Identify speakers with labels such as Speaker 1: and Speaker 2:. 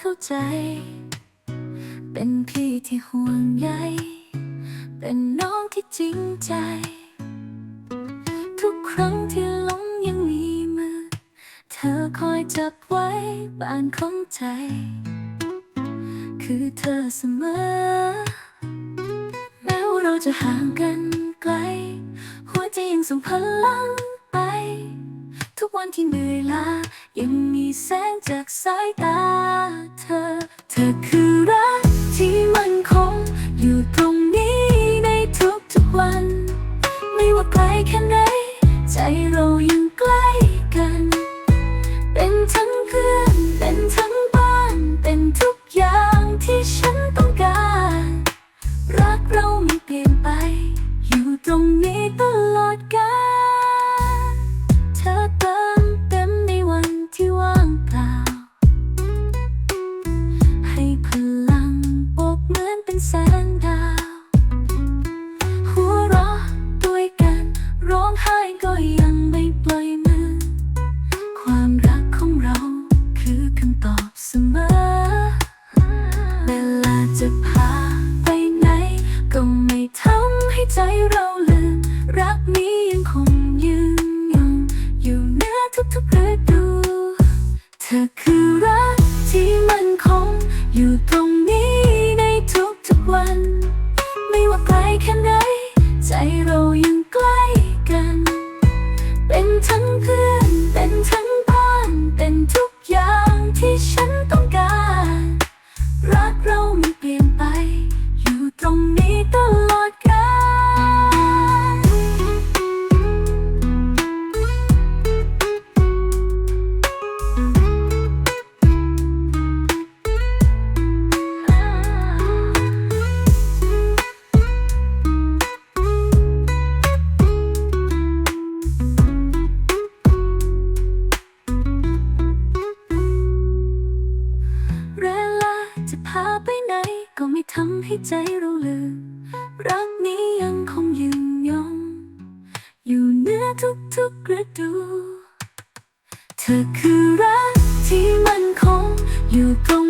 Speaker 1: เข้าใจ เป็นพี่ที่ห่วงใย เป็นน้องที่จริงใจ ทุกครั้งที่หลงยังมีมือ เธอคอยจับไว้บ้านของใจ คือเธอเสมอ แม้ว่าเราจะห่างกันไกล หัวใจยังส่งพลัง ทุกวันที่เหนื่อยล้ายังมีแสงจากสายตาเธอ เธอคือรักที่มันคง อยู่ตรงนี้ในทุกๆวัน ไม่ว่าไกลแค่ไหน ใจเรายังใกล้กัน เป็นทั้งเพื่อน เป็นทั้งบ้าน เป็นทุกอย่างที่ฉันต้องการ รักเราไม่เปลี่ยนไป อยู่ตรงนี้ตลอดกาล แสงดาว หัวเราะด้วยกัน ร้องไห้ก็ยังไม่ปล่อยมือ ความรักของเราคือคำตอบเสมอ เวลาจะพาไปไหน ก็ไม่ทำให้ใจเราลืม รักนี้ยังคงยืนอยู่เหนือทุกๆฤดู เธอคือรักาไปไหนก็ไม่ทำให้ใจเราลืม รักนี้ยังคงยืนยง อยู่เหนือทุกๆฤดู เธอคือรักที่มันคงอยู่ตรง